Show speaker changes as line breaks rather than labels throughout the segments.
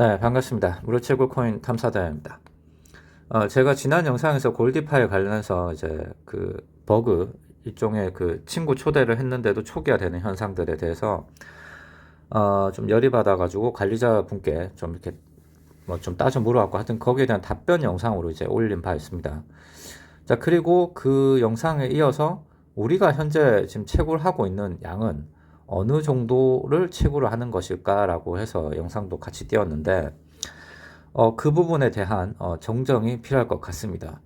네, 반갑습니다. 무료채굴 코인 탐사자입니다. 어, 제가 지난 영상에서 골디파이 관련해서 이제 그 버그 일종의 그 친구 초대를 했는데도 초기화 되는 현상들에 대해서 어, 좀 열이 받아가지고 관리자 분께 좀 이렇게 뭐 좀 따져 물어봤고 하여튼 거기에 대한 답변 영상으로 이제 올린 바 있습니다. 자, 그리고 그 영상에 이어서 우리가 현재 지금 채굴 하고 있는 양은 어느 정도를 채굴을 하는 것일까라고 해서 영상도 같이 띄웠는데 어, 그 부분에 대한 어, 정정이 필요할 것 같습니다.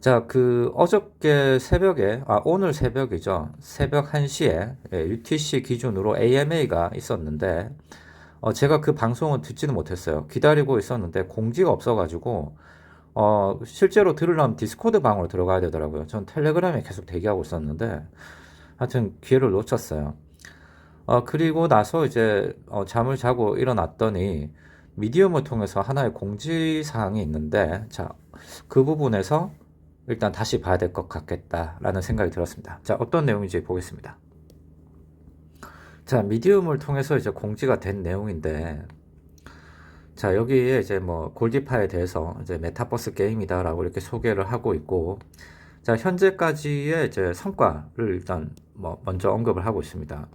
자, 그 어저께 새벽에 아 오늘 새벽이죠. 새벽 1시에 예, UTC 기준으로 AMA가 있었는데 어, 제가 그 방송은 듣지는 못했어요. 기다리고 있었는데 공지가 없어가지고 어, 실제로 들으려면 디스코드 방으로 들어가야 되더라고요. 전 텔레그램에 계속 대기하고 있었는데 하여튼 기회를 놓쳤어요. 어, 그리고 나서 이제 어, 잠을 자고 일어났더니 미디엄을 통해서 하나의 공지사항이 있는데 자, 그 부분에서 일단 다시 봐야 될 것 같겠다라는 생각이 들었습니다. 자, 어떤 내용인지 보겠습니다. 자, 미디움을 통해서 이제 공지가 된 내용인데 자, 여기에 이제 뭐 골디파에 대해서 이제 메타버스 게임이다라고 이렇게 소개를 하고 있고 자, 현재까지의 이제 성과를 일단 뭐 먼저 언급을 하고 있습니다.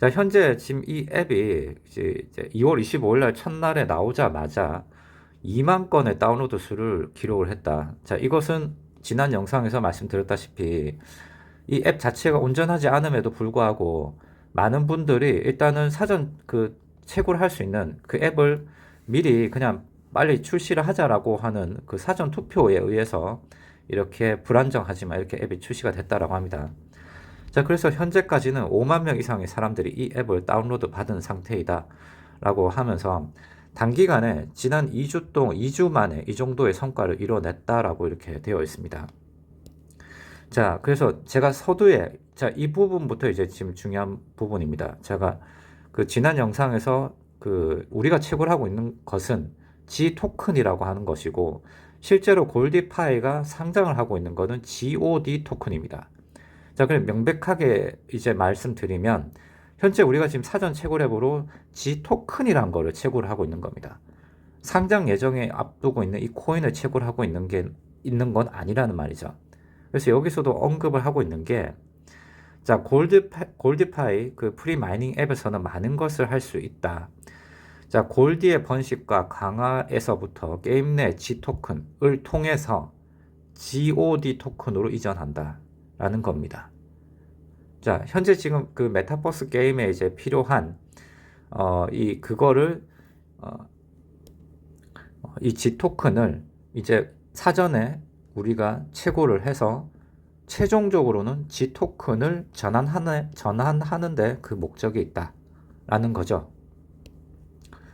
자, 현재 지금 이 앱이 이제 2월 25일 날 첫날에 나오자마자 2만 건의 다운로드 수를 기록을 했다. 자, 이것은 지난 영상에서 말씀드렸다시피 이 앱 자체가 온전하지 않음에도 불구하고 많은 분들이 일단은 사전 그 채굴 할수 있는 그 앱을 미리 그냥 빨리 출시를 하자라고 하는 그 사전 투표에 의해서 이렇게 불안정하지만 이렇게 앱이 출시가 됐다라고 합니다. 자, 그래서 현재까지는 5만 명 이상의 사람들이 이 앱을 다운로드 받은 상태이다. 라고 하면서 단기간에 지난 2주 동안 2주 만에 이 정도의 성과를 이뤄냈다라고 이렇게 되어 있습니다. 자, 그래서 제가 서두에 자, 이 부분부터 이제 지금 중요한 부분입니다. 제가 그 지난 영상에서 그 우리가 채굴 하고 있는 것은 G 토큰이라고 하는 것이고 실제로 골디파이가 상장을 하고 있는 것은 GOD 토큰입니다. 자, 그럼 명백하게 이제 말씀드리면 현재 우리가 지금 사전 채굴 앱으로 G 토큰이란 거를 채굴을 하고 있는 겁니다. 상장 예정에 앞두고 있는 이 코인을 채굴하고 있는 게 있는 건 아니라는 말이죠. 그래서 여기서도 언급을 하고 있는 게 자, 골드파, 골드파이 그 프리 마이닝 앱에서는 많은 것을 할 수 있다. 자, 골디의 번식과 강화에서부터 게임 내 G 토큰을 통해서 GOD 토큰으로 이전한다. 라는 겁니다. 자, 현재 지금 그 메타버스 게임에 이제 필요한 어, 이 그거를 어, 이 G 토큰을 이제 사전에 우리가 채굴을 해서 최종적으로는 G 토큰을 전환하는 전환하는데 그 목적이 있다라는 거죠.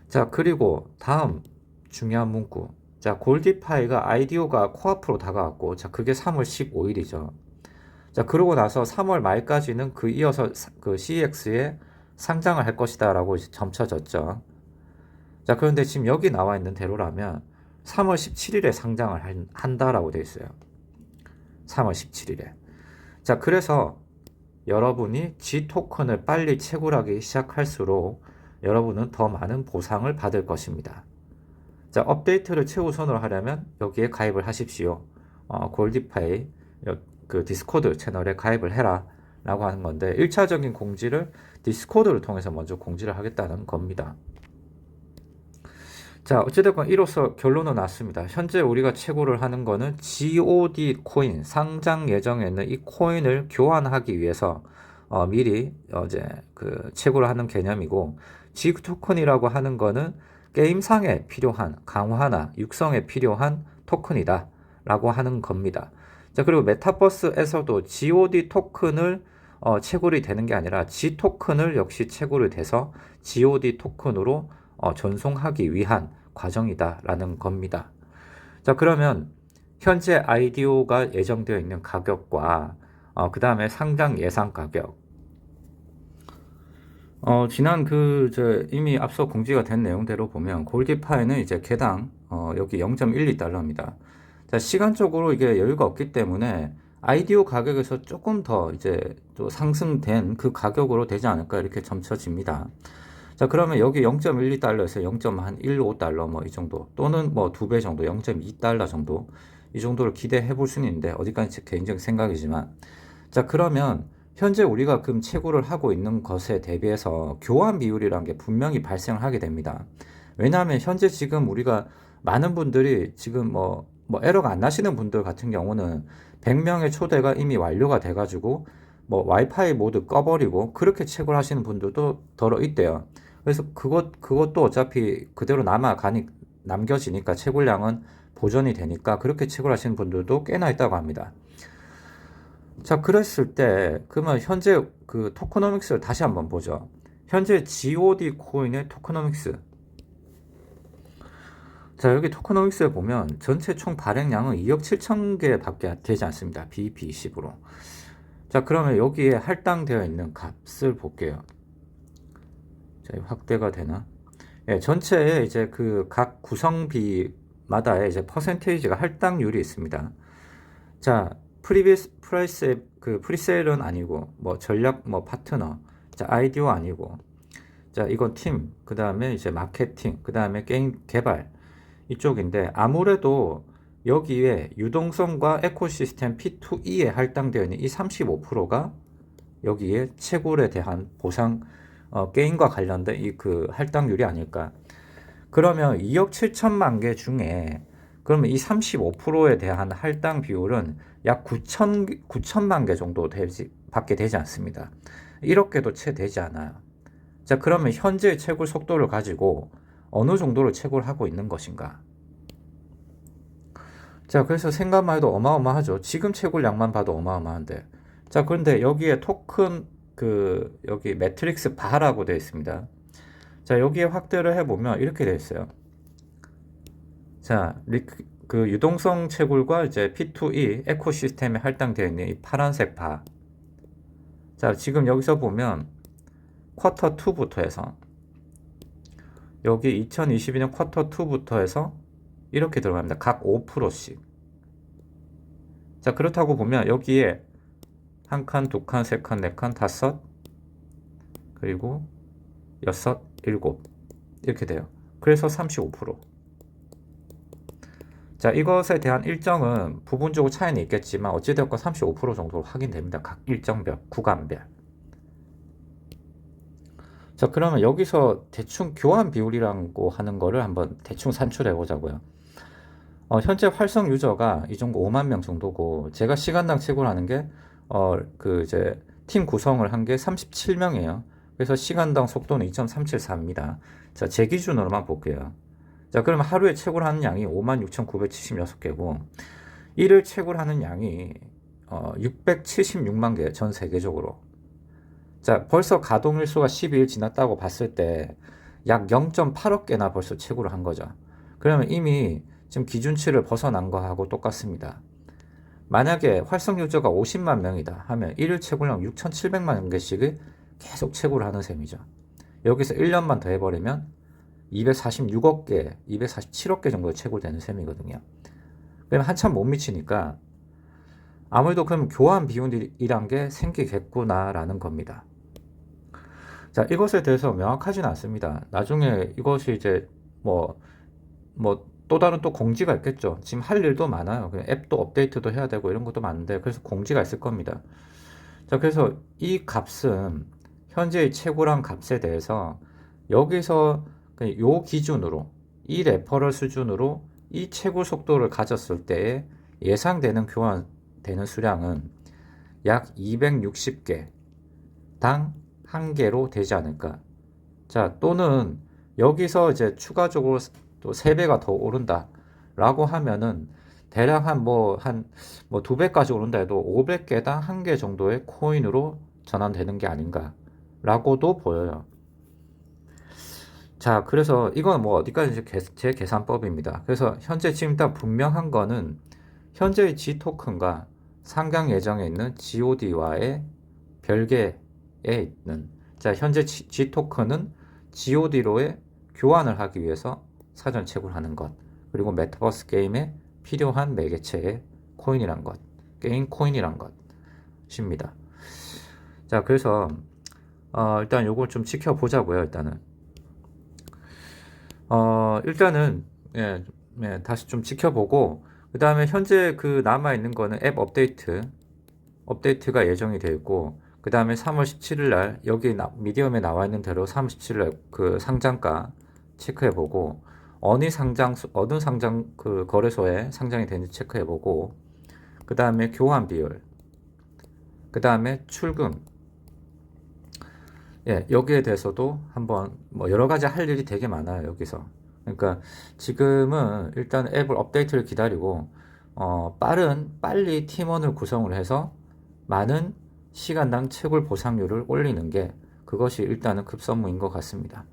자, 그리고 다음 중요한 문구. 자, 골디파이가 아이디오가 코앞으로 다가왔고, 자, 그게 3월 15일이죠. 자, 그러고 나서 3월 말까지는 그 이어서 그 CEX에 상장을 할 것이다라고 점쳐졌죠. 자, 그런데 지금 여기 나와 있는 대로라면 3월 17일에 상장을 한다라고 되어 있어요. 3월 17일에. 자, 그래서 여러분이 G 토큰을 빨리 채굴하기 시작할수록 여러분은 더 많은 보상을 받을 것입니다. 자, 업데이트를 최우선으로 하려면 여기에 가입을 하십시오. 어, 골디파이 그 디스코드 채널에 가입을 해라 라고 하는 건데 1차적인 공지를 디스코드를 통해서 먼저 공지를 하겠다는 겁니다. 자, 어찌됐건 이로써 결론은 났습니다. 현재 우리가 채굴을 하는 거는 GOD 코인, 상장 예정에 있는 이 코인을 교환하기 위해서 어, 미리 어제 그 채굴을 하는 개념이고 G 토큰이라고 하는 거는 게임상에 필요한 강화나 육성에 필요한 토큰이다 라고 하는 겁니다. 자, 그리고 메타버스에서도 GOD 토큰을 어, 채굴이 되는 게 아니라 G 토큰을 역시 채굴이 돼서 GOD 토큰으로 어, 전송하기 위한 과정이다라는 겁니다. 자, 그러면 현재 IDO가 예정되어 있는 가격과 어, 그 다음에 상장 예상 가격. 어, 지난 그, 저, 이미 앞서 공지가 된 내용대로 보면, 골디파이는 이제 개당, 어, 여기 0.12달러입니다. 자, 시간적으로 이게 여유가 없기 때문에 아이디오 가격에서 조금 더 이제 또 상승된 그 가격으로 되지 않을까 이렇게 점쳐집니다. 자, 그러면 여기 0.12달러에서 0.15달러 뭐 이 정도 또는 뭐 두 배 정도 0.2달러 정도 이 정도를 기대해 볼 수는 있는데 어디까지 제 개인적인 생각이지만 자, 그러면 현재 우리가 금 채굴을 하고 있는 것에 대비해서 교환 비율이라는 게 분명히 발생을 하게 됩니다. 왜냐하면 현재 지금 우리가 많은 분들이 지금 뭐, 뭐 에러가 안 나시는 분들 같은 경우는 100명의 초대가 이미 완료가 돼가지고 뭐 와이파이 모두 꺼버리고 그렇게 채굴 하시는 분들도 더러 있대요. 그래서 그것, 그것도 어차피 그대로 남아 가니, 남겨지니까 채굴량은 보존이 되니까 그렇게 채굴 하시는 분들도 꽤나 있다고 합니다. 자, 그랬을 때, 그러면 현재 그 토크노믹스를 다시 한번 보죠. 현재 GOD 코인의 토크노믹스. 자, 여기 토크노믹스에 보면 전체 총 발행량은 2억 7천 개 밖에 되지 않습니다. BEP20으로. 자, 그러면 여기에 할당되어 있는 값을 볼게요. 자, 확대가 되나? 예, 전체에 이제 그 각 구성비마다의 이제 퍼센테이지가 할당률이 있습니다. 자, 프리비스 프라이스 그 프리세일은 아니고 뭐 전략 뭐 파트너, 자, 아이디어 아니고 자, 이건 팀, 그 다음에 이제 마케팅, 그 다음에 게임 개발 이쪽인데 아무래도 여기에 유동성과 에코시스템 P2E에 할당되어 있는 이 35%가 여기에 채굴에 대한 보상 어, 게임과 관련된 이 그 할당률이 아닐까. 그러면 2억 7천만 개 중에 그러면 이 35%에 대한 할당 비율은 약 9천 9천만 개 정도 되지 밖에 되지 않습니다. 1억 개도 채 되지 않아요. 자, 그러면 현재의 채굴 속도를 가지고 어느 정도로 채굴 하고 있는 것인가? 자, 그래서 생각만 해도 어마어마하죠. 지금 채굴량만 봐도 어마어마한데. 자, 그런데 여기에 토큰 그 여기 매트릭스 바라고 되어 있습니다. 자, 여기에 확대를 해 보면 이렇게 되어 있어요. 자, 그 유동성 채굴과 이제 P2E 에코시스템에 할당되어 있는 이 파란색 바. 자, 지금 여기서 보면 쿼터 2부터 해서 여기 2022년 쿼터 2부터 해서 이렇게 들어갑니다. 각 5%씩. 자, 그렇다고 보면 여기에 한 칸, 두 칸, 세 칸, 네 칸, 다섯, 그리고 여섯, 일곱. 이렇게 돼요. 그래서 35%. 자, 이것에 대한 일정은 부분적으로 차이는 있겠지만 어찌되었건 35% 정도로 확인됩니다. 각 일정별, 구간별. 자, 그러면 여기서 대충 교환 비율이라고 하는 거를 한번 대충 산출해 보자고요. 어, 현재 활성 유저가 이 정도 5만 명 정도고 제가 시간당 채굴하는 게 어, 그 이제 팀 구성을 한 게 37명이에요. 그래서 시간당 속도는 2.374입니다. 자, 제 기준으로만 볼게요. 자, 그러면 하루에 채굴하는 양이 56,976개고 일을 채굴하는 양이 어, 676만 개 전 세계적으로. 자, 벌써 가동 일수가 12일 지났다고 봤을 때 약 0.8억 개나 벌써 채굴을 한 거죠. 그러면 이미 지금 기준치를 벗어난 거하고 똑같습니다. 만약에 활성 유저가 50만 명이다 하면 1일 채굴량 6,700만 개씩을 계속 채굴을 하는 셈이죠. 여기서 1년만 더 해버리면 246억 개, 247억 개 정도 채굴되는 셈이거든요. 그러면 한참 못 미치니까 아무래도 그럼 교환 비율이란 게 생기겠구나라는 겁니다. 자, 이것에 대해서 명확하지는 않습니다. 나중에 이것이 이제 뭐, 뭐, 또 다른 또 공지가 있겠죠. 지금 할 일도 많아요. 앱도 업데이트도 해야 되고 이런 것도 많은데 그래서 공지가 있을 겁니다. 자, 그래서 이 값은 현재의 채굴한 값에 대해서 여기서 요 기준으로 이 레퍼럴 수준으로 이 채굴 속도를 가졌을 때 예상되는 교환되는 수량은 약 260개 당 한 개로 되지 않을까. 자, 또는 여기서 이제 추가적으로 또 3배가 더 오른다 라고 하면은 대략 한 뭐 한 뭐 두 배까지 오른다 해도 500개당 한 개 정도의 코인으로 전환되는 게 아닌가 라고도 보여요. 자, 그래서 이건 뭐 어디까지 제 계산법입니다. 그래서 현재 지금 일단 분명한 거는 현재의 G 토큰과 상장 예정에 있는 GOD와의 별개에 있는 자, 현재 G 토큰은 GOD로의 교환을 하기 위해서 사전 채굴하는 것, 그리고 메타버스 게임에 필요한 매개체의 코인이란 것, 게임 코인이란 것입니다. 자, 그래서 어, 일단 요걸 좀 지켜보자고요. 일단은 어, 일단은, 예, 예, 다시 좀 지켜보고, 그 다음에 현재 그 남아 있는 거는 앱 업데이트, 업데이트가 예정이 되어 있고, 그 다음에 3월 17일 날, 여기 나- 미디엄에 나와 있는 대로 3월 17일 날 그 상장가 체크해 보고, 어느 상장, 어느 상장 그 거래소에 상장이 되는지 체크해 보고, 그 다음에 교환 비율, 그 다음에 출금, 예, 여기에 대해서도 한번 뭐 여러 가지 할 일이 되게 많아요, 여기서. 그러니까 지금은 일단 앱을 업데이트를 기다리고, 어, 빠른, 빨리 팀원을 구성을 해서 많은 시간당 채굴 보상률을 올리는 게 그것이 일단은 급선무인 것 같습니다.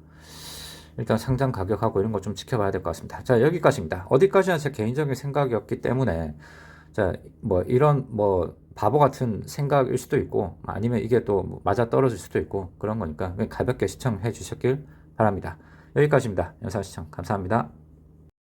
일단 상장 가격하고 이런 거 좀 지켜봐야 될 것 같습니다. 자, 여기까지입니다. 어디까지나 제 개인적인 생각이었기 때문에, 자, 뭐 이런 뭐 바보 같은 생각일 수도 있고, 아니면 이게 또 맞아 떨어질 수도 있고, 그런 거니까 가볍게 시청해 주셨길 바랍니다. 여기까지입니다. 영상 시청 감사합니다.